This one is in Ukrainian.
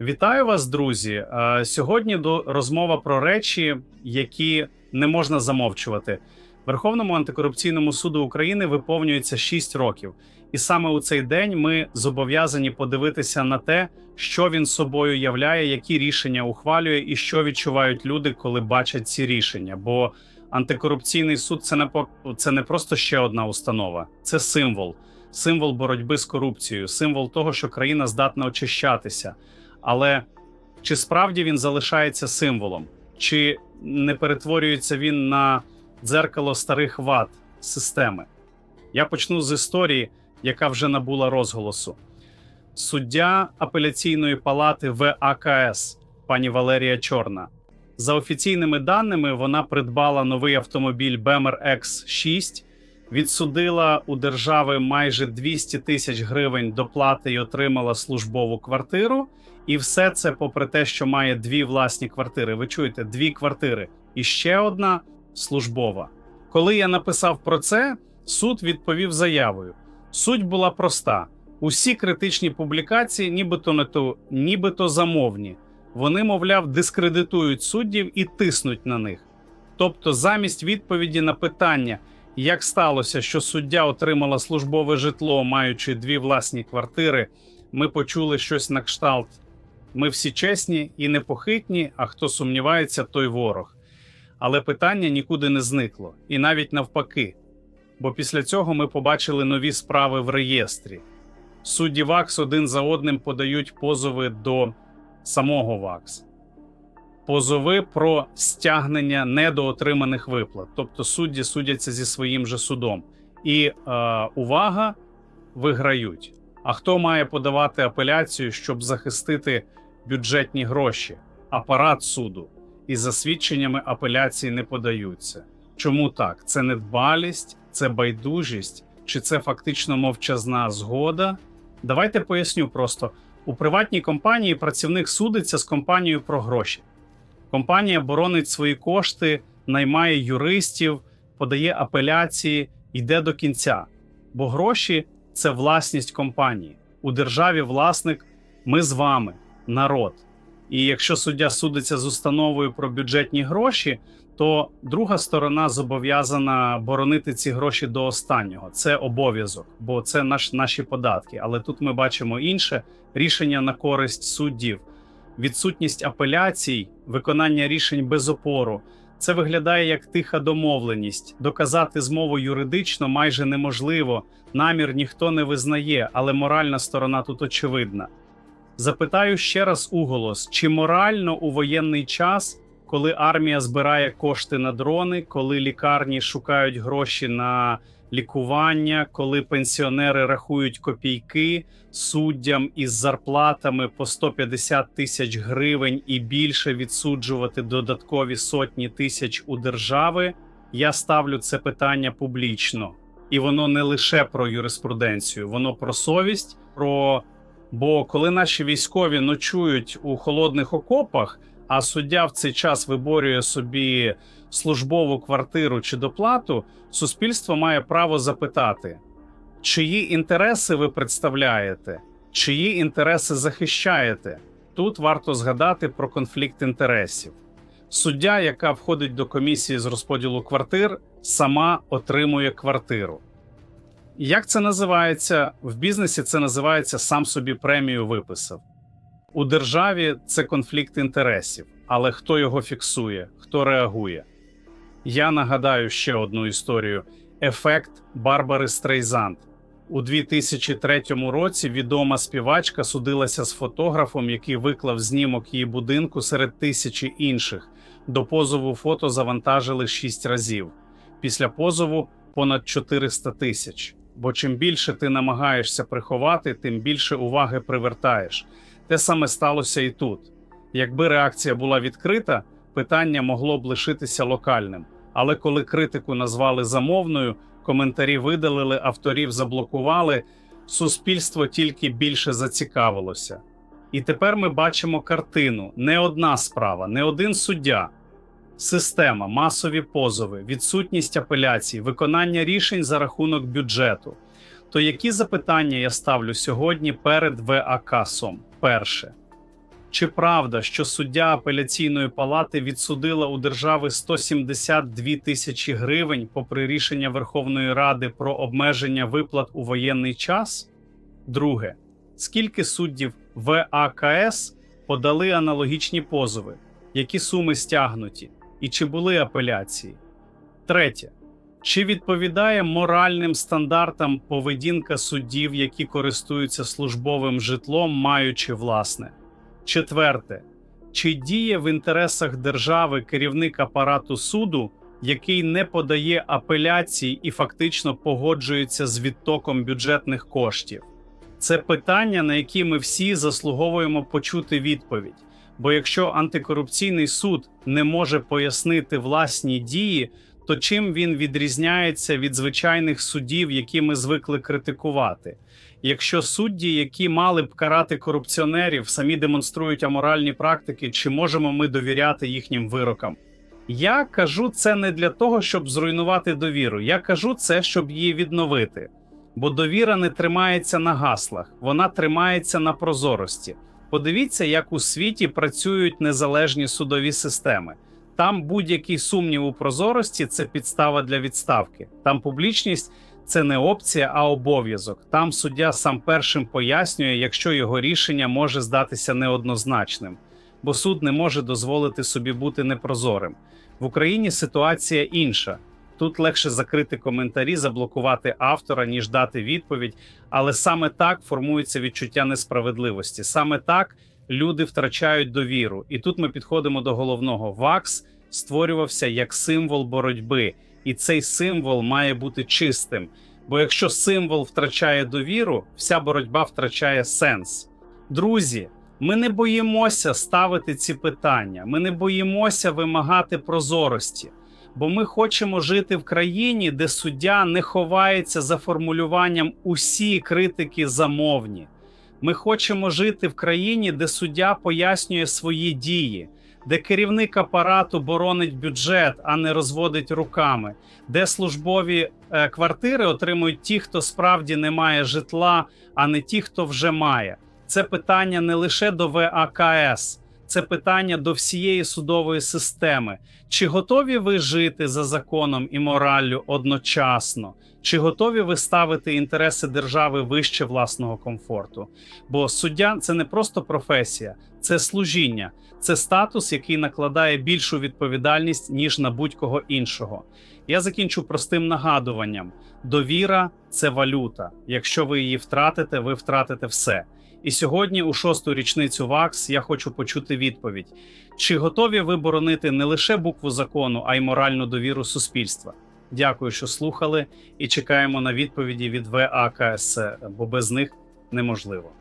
Вітаю вас, друзі. Е, Сьогодні до розмова про речі, які не можна замовчувати. Верховному антикорупційному суду України виповнюється 6 років, і саме у цей день ми зобов'язані подивитися на те, що він собою являє, які рішення ухвалює, і що відчувають люди, коли бачать ці рішення. Бо антикорупційний суд це не по- це не просто ще одна установа, це символ, символ боротьби з корупцією, символ того, що країна здатна очищатися. Але чи справді він залишається символом, чи не перетворюється він на дзеркало старих вад системи? Я почну з історії, яка вже набула розголосу. Суддя апеляційної палати ВАКС пані Валерія Чорна. За офіційними даними, вона придбала новий автомобіль BMR X6, відсудила у держави майже 200 тисяч гривень доплати і отримала службову квартиру. І все це попри те, що має дві власні квартири. Ви чуєте, дві квартири і ще одна службова. Коли я написав про це, суд відповів заявою. Суть була проста: усі критичні публікації, нібито не то, нібито замовні. Вони, мовляв, дискредитують суддів і тиснуть на них. Тобто, замість відповіді на питання, як сталося, що суддя отримала службове житло, маючи дві власні квартири, ми почули щось на кшталт. Ми всі чесні і непохитні, а хто сумнівається, той ворог. Але питання нікуди не зникло, і навіть навпаки. Бо після цього ми побачили нові справи в реєстрі. Судді ВАКС один за одним подають позови до самого ВАКС. Позови про стягнення недоотриманих виплат. Тобто судді судяться зі своїм же судом. І е, увага, виграють. А хто має подавати апеляцію, щоб захистити бюджетні гроші? Апарат суду. І за свідченнями апеляції не подаються. Чому так? Це недбалість, це байдужість, чи це фактично мовчазна згода? Давайте поясню просто: у приватній компанії працівник судиться з компанією про гроші. Компанія боронить свої кошти, наймає юристів, подає апеляції, йде до кінця. Бо гроші це власність компанії. У державі власник ми з вами, народ. І якщо суддя судиться з установою про бюджетні гроші, то друга сторона зобов'язана боронити ці гроші до останнього. Це обов'язок, бо це наш, наші податки. Але тут ми бачимо інше рішення на користь суддів, відсутність апеляцій, виконання рішень без опору. Це виглядає як тиха домовленість. Доказати змову юридично майже неможливо. Намір ніхто не визнає, але моральна сторона тут очевидна. Запитаю ще раз уголос: чи морально у воєнний час, коли армія збирає кошти на дрони, коли лікарні шукають гроші на лікування, коли пенсіонери рахують копійки суддям із зарплатами по 150 тисяч гривень і більше відсуджувати додаткові сотні тисяч у держави? Я ставлю це питання публічно, і воно не лише про юриспруденцію, воно про совість. про Бо коли наші військові ночують у холодних окопах, а суддя в цей час виборює собі службову квартиру чи доплату, суспільство має право запитати, чиї інтереси ви представляєте, чиї інтереси захищаєте. Тут варто згадати про конфлікт інтересів. Суддя, яка входить до комісії з розподілу квартир, сама отримує квартиру. Як це називається? В бізнесі це називається сам собі премію виписав. У державі це конфлікт інтересів, але хто його фіксує, хто реагує? Я нагадаю ще одну історію: ефект Барбари Стрейзанд. У 2003 році відома співачка судилася з фотографом, який виклав знімок її будинку серед тисячі інших. До позову фото завантажили 6 разів. Після позову понад 400 тисяч. Бо чим більше ти намагаєшся приховати, тим більше уваги привертаєш. Те саме сталося і тут. Якби реакція була відкрита, питання могло б лишитися локальним. Але коли критику назвали замовною, коментарі видалили, авторів заблокували, суспільство тільки більше зацікавилося. І тепер ми бачимо картину: не одна справа, не один суддя. Система, масові позови, відсутність апеляцій, виконання рішень за рахунок бюджету. То які запитання я ставлю сьогодні перед ВАКСом? Перше, Чи правда, що суддя апеляційної палати відсудила у держави 172 тисячі гривень попри рішення Верховної Ради про обмеження виплат у воєнний час? Друге, скільки суддів ВАКС подали аналогічні позови, які суми стягнуті, і чи були апеляції? Третє. Чи відповідає моральним стандартам поведінка суддів, які користуються службовим житлом, маючи власне? Четверте. Чи діє в інтересах держави керівник апарату суду, який не подає апеляції і фактично погоджується з відтоком бюджетних коштів? Це питання, на які ми всі заслуговуємо почути відповідь. Бо якщо антикорупційний суд не може пояснити власні дії, то чим він відрізняється від звичайних судів, які ми звикли критикувати? Якщо судді, які мали б карати корупціонерів, самі демонструють аморальні практики, чи можемо ми довіряти їхнім вирокам? Я кажу це не для того, щоб зруйнувати довіру. Я кажу це, щоб її відновити. Бо довіра не тримається на гаслах, вона тримається на прозорості. Подивіться, як у світі працюють незалежні судові системи. Там будь-який сумнів у прозорості це підстава для відставки. Там публічність це не опція, а обов'язок. Там суддя сам першим пояснює, якщо його рішення може здатися неоднозначним, бо суд не може дозволити собі бути непрозорим. В Україні ситуація інша. Тут легше закрити коментарі, заблокувати автора, ніж дати відповідь. Але саме так формується відчуття несправедливості. Саме так люди втрачають довіру. І тут ми підходимо до головного. ВАКС створювався як символ боротьби, і цей символ має бути чистим. Бо якщо символ втрачає довіру, вся боротьба втрачає сенс. Друзі, ми не боїмося ставити ці питання, ми не боїмося вимагати прозорості. Бо ми хочемо жити в країні, де суддя не ховається за формулюванням усі критики замовні. Ми хочемо жити в країні, де суддя пояснює свої дії, де керівник апарату боронить бюджет, а не розводить руками, де службові е, квартири отримують ті, хто справді не має житла, а не ті, хто вже має. Це питання не лише до ВАКС, це питання до всієї судової системи. Чи готові ви жити за законом і мораллю одночасно? Чи готові ви ставити інтереси держави вище власного комфорту? Бо суддя це не просто професія, це служіння, це статус, який накладає більшу відповідальність ніж на будь-кого іншого. Я закінчу простим нагадуванням: довіра це валюта. Якщо ви її втратите, ви втратите все. І сьогодні, у шосту річницю ВАКС, я хочу почути відповідь: чи готові ви боронити не лише букву закону, а й моральну довіру суспільства? Дякую, що слухали, і чекаємо на відповіді від ВАКС, бо без них неможливо.